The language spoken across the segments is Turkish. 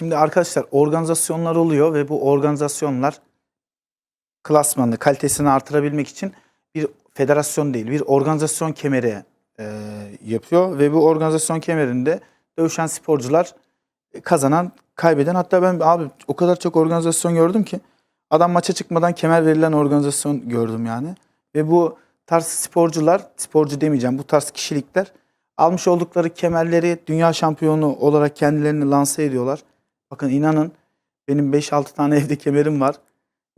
Şimdi arkadaşlar organizasyonlar oluyor ve bu organizasyonlar klasmanını, kalitesini artırabilmek için bir federasyon değil, bir organizasyon kemeri e, yapıyor ve bu organizasyon kemerinde dövüşen sporcular e, kazanan, kaybeden hatta ben abi o kadar çok organizasyon gördüm ki adam maça çıkmadan kemer verilen organizasyon gördüm yani. Ve bu tarz sporcular, sporcu demeyeceğim, bu tarz kişilikler almış oldukları kemerleri dünya şampiyonu olarak kendilerini lanse ediyorlar. Bakın inanın benim 5-6 tane evde kemerim var.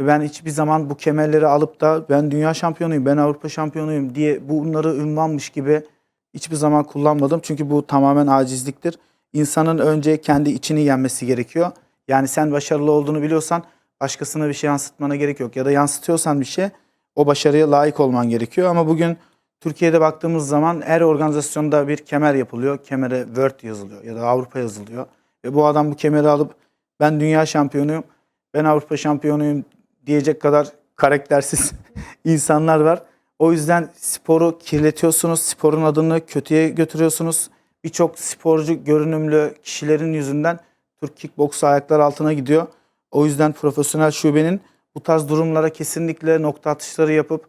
Ve ben hiçbir zaman bu kemerleri alıp da ben dünya şampiyonuyum, ben Avrupa şampiyonuyum diye bunları ünvanmış gibi hiçbir zaman kullanmadım. Çünkü bu tamamen acizliktir. İnsanın önce kendi içini yenmesi gerekiyor. Yani sen başarılı olduğunu biliyorsan başkasına bir şey yansıtmana gerek yok. Ya da yansıtıyorsan bir şey o başarıya layık olman gerekiyor. Ama bugün Türkiye'de baktığımız zaman her organizasyonda bir kemer yapılıyor. Kemere World yazılıyor ya da Avrupa yazılıyor. Ve bu adam bu kemeri alıp ben dünya şampiyonuyum, ben Avrupa şampiyonuyum diyecek kadar karaktersiz insanlar var. O yüzden sporu kirletiyorsunuz, sporun adını kötüye götürüyorsunuz. Birçok sporcu görünümlü kişilerin yüzünden Türk kickboksu ayaklar altına gidiyor. O yüzden profesyonel şubenin bu tarz durumlara kesinlikle nokta atışları yapıp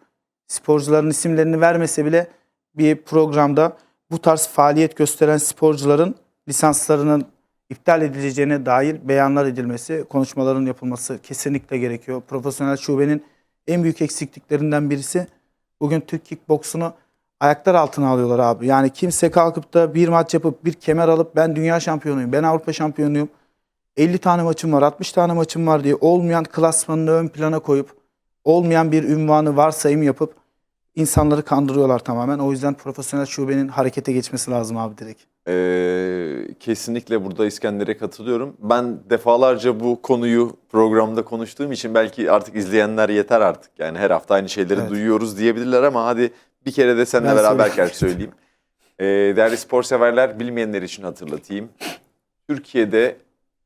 sporcuların isimlerini vermese bile bir programda bu tarz faaliyet gösteren sporcuların lisanslarının iptal edileceğine dair beyanlar edilmesi, konuşmaların yapılması kesinlikle gerekiyor. Profesyonel şubenin en büyük eksikliklerinden birisi bugün Türk kickboksunu ayaklar altına alıyorlar abi. Yani kimse kalkıp da bir maç yapıp bir kemer alıp ben dünya şampiyonuyum, ben Avrupa şampiyonuyum. 50 tane maçım var, 60 tane maçım var diye olmayan klasmanını ön plana koyup olmayan bir ünvanı varsayım yapıp insanları kandırıyorlar tamamen. O yüzden profesyonel şubenin harekete geçmesi lazım abi direkt. Ee, kesinlikle burada İskender'e katılıyorum. Ben defalarca bu konuyu programda konuştuğum için belki artık izleyenler yeter artık. Yani her hafta aynı şeyleri Evet. duyuyoruz diyebilirler ama hadi bir kere de seninle Ben beraberken söyleyeyim. Ee, değerli spor severler bilmeyenler için hatırlatayım. Türkiye'de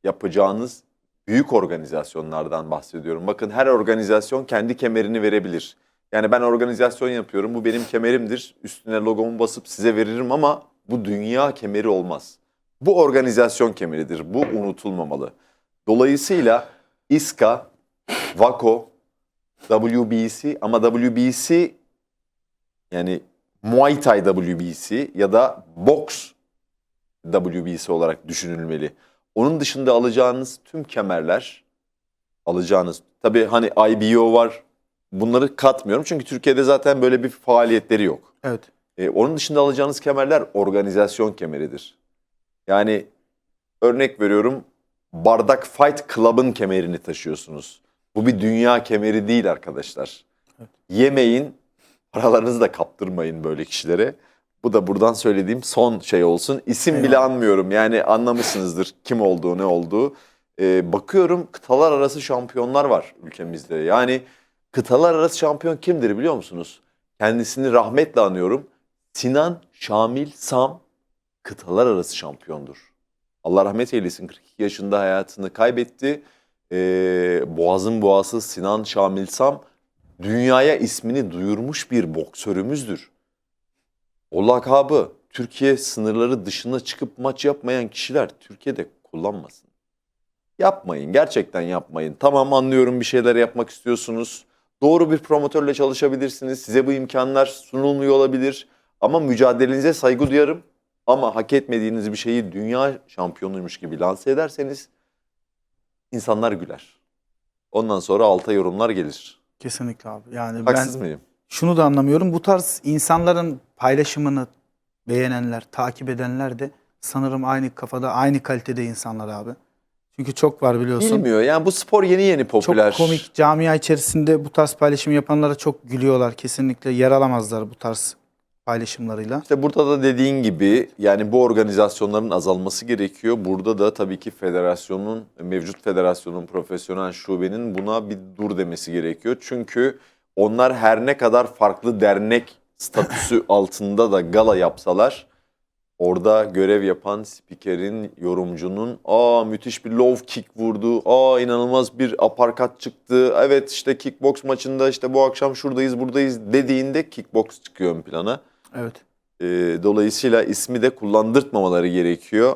yapacağınız büyük organizasyonlardan bahsediyorum. Bakın her organizasyon kendi kemerini verebilir. Yani ben organizasyon yapıyorum, bu benim kemerimdir. Üstüne logomu basıp size veririm ama bu dünya kemeri olmaz. Bu organizasyon kemeridir, bu unutulmamalı. Dolayısıyla İSKA, VAKO, WBC ama WBC yani Muay Thai WBC ya da Box WBC olarak düşünülmeli. Onun dışında alacağınız tüm kemerler, alacağınız tabii hani IBO var. Bunları katmıyorum çünkü Türkiye'de zaten böyle bir faaliyetleri yok. Evet. E, onun dışında alacağınız kemerler organizasyon kemeridir. Yani örnek veriyorum Bardak Fight Club'ın kemerini taşıyorsunuz. Bu bir dünya kemeri değil arkadaşlar. Yemeyin, paralarınızı da kaptırmayın böyle kişilere. Bu da buradan söylediğim son şey olsun. İsim bile Eyvallah. anmıyorum yani anlamışsınızdır kim olduğu ne olduğu. E, bakıyorum kıtalar arası şampiyonlar var ülkemizde. Yani kıtalar arası şampiyon kimdir biliyor musunuz? Kendisini rahmetle anıyorum. Sinan Şamil Sam kıtalar arası şampiyondur. Allah rahmet eylesin 42 yaşında hayatını kaybetti. Ee, Boğaz'ın boğası Sinan Şamil Sam dünyaya ismini duyurmuş bir boksörümüzdür. O lakabı Türkiye sınırları dışına çıkıp maç yapmayan kişiler Türkiye'de kullanmasın. Yapmayın, gerçekten yapmayın. Tamam anlıyorum bir şeyler yapmak istiyorsunuz. Doğru bir promotörle çalışabilirsiniz. Size bu imkanlar sunulmuyor olabilir. Ama mücadelenize saygı duyarım. Ama hak etmediğiniz bir şeyi dünya şampiyonuymuş gibi lanse ederseniz insanlar güler. Ondan sonra alta yorumlar gelir. Kesinlikle abi. Yani Haksız ben mıyım? şunu da anlamıyorum. Bu tarz insanların paylaşımını beğenenler, takip edenler de sanırım aynı kafada, aynı kalitede insanlar abi. Çünkü çok var biliyorsun. Bilmiyor. Yani bu spor yeni yeni popüler. Çok komik camia içerisinde bu tarz paylaşım yapanlara çok gülüyorlar. Kesinlikle yer alamazlar bu tarz paylaşımlarıyla. İşte burada da dediğin gibi yani bu organizasyonların azalması gerekiyor. Burada da tabii ki federasyonun, mevcut federasyonun, profesyonel şubenin buna bir dur demesi gerekiyor. Çünkü onlar her ne kadar farklı dernek statüsü altında da gala yapsalar orada görev yapan spikerin, yorumcunun aa müthiş bir low kick vurdu, aa inanılmaz bir aparkat çıktı, evet işte kickbox maçında işte bu akşam şuradayız buradayız dediğinde kickbox çıkıyor ön plana. Evet. Ee, dolayısıyla ismi de kullandırtmamaları gerekiyor.